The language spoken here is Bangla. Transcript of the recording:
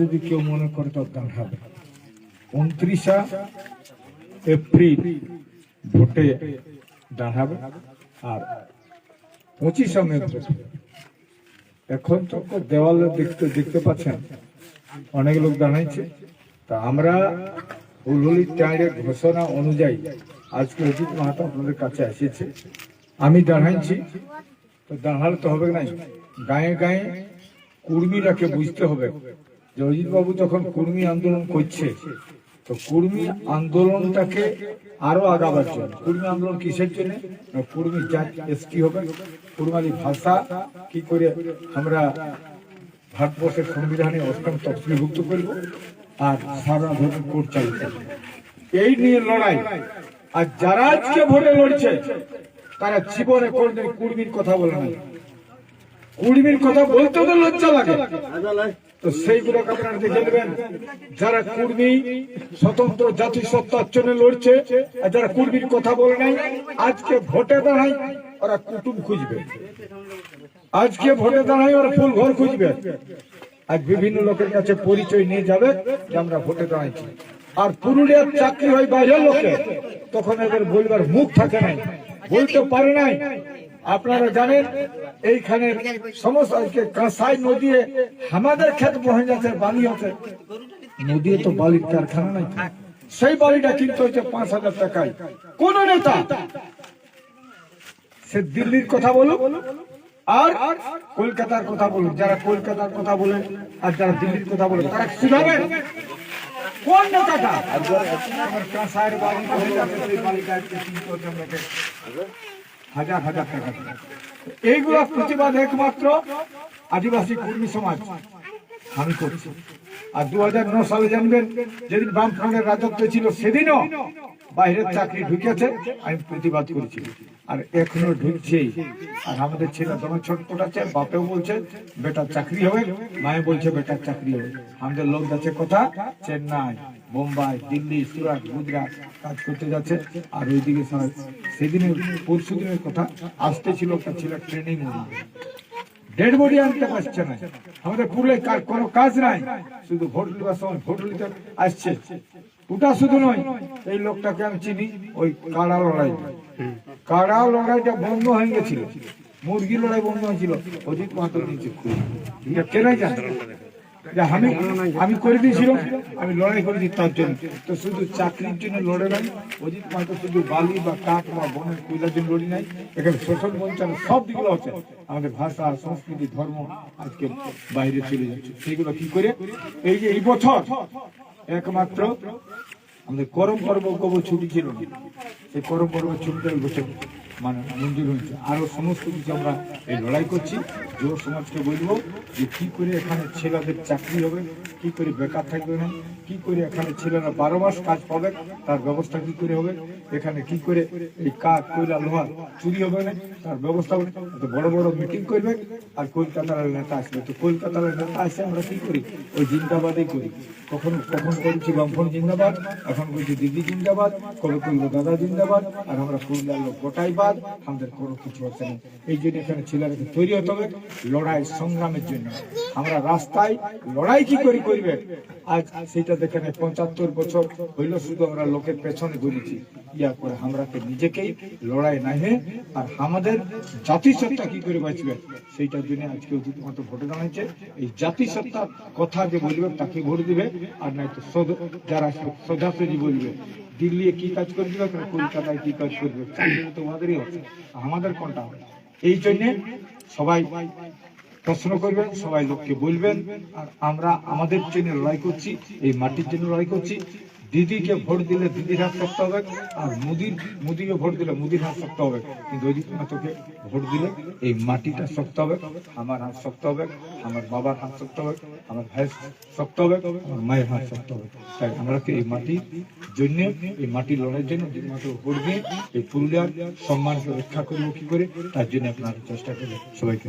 যদি কেউ মনে করে তো দান হবে। উনত্রিশা এপ্রিল ভোটে দাঁড়াবে আর পঁচিশা মে এখন তো দেওয়ালে দেখতে দেখতে পাচ্ছেন, অনেক লোক দাঁড়াইছে। তা আমরা হুলহুলি ট্যাঁড়ের ঘোষণা অনুযায়ী আজকে অজিত মাহাতো আপনাদের কাছে এসেছে। আমি দাঁড়াইছি। তো দাঁড়ালে তো হবে নাই? গায়ে গায়ে কুর্মীরাকে বুঝতে হবে। যে অজিত বাবু যখন কুর্মী আন্দোলন করছে, তো কুর্মী আন্দোলনটাকে আরও আগাবার জন্য। কুর্মী আন্দোলন কিসের জন্য? না কুর্মী জাত এসটি হবে। কুর্মালি ভাষা কি করে আমরা ভারতবর্ষের সংবিধানে অষ্টম তফসিলভুক্ত করব আর সারা ধর্ম কোর্ট চালু এই নিয়ে লড়াই। আর যারা আজকে ভোটে লড়ছে, তারা জীবনে কোনদিন কুর্মীর কথা বলে নাই। কুর্মীর কথা বলতে তো লজ্জা লাগে। তো সেইগুলোকে আপনারা দেখে নেবেন। যারা কুর্মী স্বতন্ত্র জাতিসত্তার জন্য লড়ছে আর যারা কুর্মীর কথা বলে নাই আজকে ভোটে দাঁড়ায় ওরা কুটুম খুঁজবে। আজকে ভোটে দাঁড়ায় ওরা ফুল ঘর খুঁজবে। আজ বিভিন্ন লোকের কাছে পরিচয় নিয়ে যাবে যে আমরা ভোটে দাঁড়াইছি। আর পুরুলিয়ার চাকরি হয় বাইরের লোকে তখন এদের বলবার মুখ থাকে নাই। বলতে পারে নাই আপনারা জানেন, এইখানে সমস্ত আজকে কাঁসাই নদী আমাদের ক্ষেত বহে যাচ্ছে, বালি হচ্ছে নদী তো বালির কারখানা নাই সেই বালিটা কিনতে হচ্ছে পাঁচ হাজার টাকায়। কোন নেতা? সে দিল্লির কথা বলো আর কলকাতার কথা বলুন যারা কলকাতার কথা বলে আর যারা দিল্লির কথা বলে তারা শুধাবে কোন নেতাটা? কাঁসাইয়ের হয়ে যাচ্ছে, সেই আজকে কিনতে হচ্ছে হাজার হাজার টাকা দিয়ে। এইগুলো প্রতিবাদ একমাত্র আদিবাসী কর্মী সমাজ আমি করছি আর দু হাজার নয় সালে জানবেন, যেদিন বামফ্রন্টের রাজত্ব ছিল, সেদিনও বাইরের চাকরি ঢুকেছে, আমি প্রতিবাদ করেছি। আর এখনও ঢুকছেই। আর আমাদের ছেলে তোমার ছোটপট আছে, বাপেও বলছে বেটার চাকরি হবে। মায়ে বলছে বেটার চাকরি হবে। আমাদের লোক যাচ্ছে কথা? চেন্নাই, বোম্বাই, দিল্লি, সুরাট, গুজরাট, কাজ করতে যাচ্ছে। আর ওইদিকে সেদিনের পরশু দিনের কথা। আসতে ছিল একটা ট্রেনিং ডেড বডি আনতে পারছে না। আমাদের পুরুলে কোনো কাজ নাই। শুধু ভোট দেওয়ার সময় ভোট নিতে আসছে। ওটা শুধু নয়, এই লোকটাকে আমি চিনি, ওই কাড়া লড়াই। কাড়া লড়াইটা বন্ধ হয়ে গেছিল। মুরগি লড়াই বন্ধ হয়েছিল। অজিত মাত্র নিচে। কেনাই জানে। আমি আমি করে দিয়েছিলাম, আমি লড়াই করেছি তার জন্য। তো শুধু চাকরির জন্য লড়ে নাই, অজিত মাত্র শুধু বালি বা কাঠ বা বনের কয়লার জন্য লড়ি নাই, এখানে শোষণ বঞ্চনা সব দিকগুলো আছে আমাদের ভাষা, সংস্কৃতি, ধর্ম আজকে বাইরে চলে যাচ্ছে। সেইগুলো কি করে? এই যে এই বছর একমাত্র আমাদের করম পর্ব কব ছুটি ছিল না। সেই করম পর্ব ছুটিটা এই বছর মানে মঞ্জুর হয়েছে। আরও সমস্ত কিছু আমরা এই লড়াই করছি। যুব সমাজকে বলব যে কী করে এখানে ছেলেদের চাকরি হবে, কি করে বেকার থাকবে না, কি করে এখানে ছেলেরা বারো মাস কাজ পাবে, তার ব্যবস্থা কি করে হবে, এখানে কি করে এই কাঠ, কয়লা, লোহা চুরি হবে না, তার ব্যবস্থা হবে তো বড় বড় মিটিং করবে আর কলকাতার নেতা আসবে। তো কলকাতার নেতা আসে আমরা কি করি? ওই জিন্দাবাদই করি। কখন কখন করছি বামফন জিন্দাবাদ, এখন বলছি দিদি জিন্দাবাদ, কবে করব দাদা জিন্দাবাদ। আর আমরা পুরুলিয়ার লোক গোটাই বাদ, আমাদের কোনো কিছু হচ্ছে না। এই জন্য এখানে ছেলেরাকে তৈরি হতে হবে, লড়াই সংগ্রামের জন্য। আমরা রাস্তায় লড়াই কি করি করবে? আজ সেটা দেখে দেখেন পঁচাত্তর বছর হইল শুধু আমরা লোকের পেছনে ঘুরেছি। ইয়া করে আমরাকে নিজেকেই লড়াই নাহে আর আমাদের জাতিসত্তা কি করে বাঁচবে? সেইটার জন্য আজকে মতো ভোটে দাঁড়িয়েছে এই জাতিসত্তার কথা যে বলবে তাকে ভোট দিবে, আর নাই তো যারা সোজাসুজি বলবে, দিল্লি কি কাজ করে দিবে কলকাতায় কি কাজ করবে? চাকরি তো ওদেরই হচ্ছে। আমাদের কোনটা হবে? এই জন্য সবাই প্রশ্ন করবেন, সবাই লোককে বলবেন। আর আমরা আমাদের জন্য লড়াই করছি, এই মাটির জন্য লড়াই করছি। দিদিকে ভোট দিলে দিদির হাত শক্ত হবে, আর মোদির, মোদিকে ভোট দিলে মোদির হাত শক্ত হবে। কিন্তু অজিত মাতকে ভোট দিলে এই মাটিটা শক্ত হবে, আমার হাত শক্ত হবে, আমার বাবার হাত শক্ত হবে, আমার ভাইয়ের শক্ত হবে, আমার মায়ের হাত শক্ত হবে। তাই আমরা এই মাটির জন্য, এই মাটির লড়াইয়ের জন্য মাতকে ভোট দিয়ে এই পুরুলিয়ার সম্মানকে রক্ষা করব কি করে, তার জন্য আপনারা চেষ্টা করবেন সবাইকে।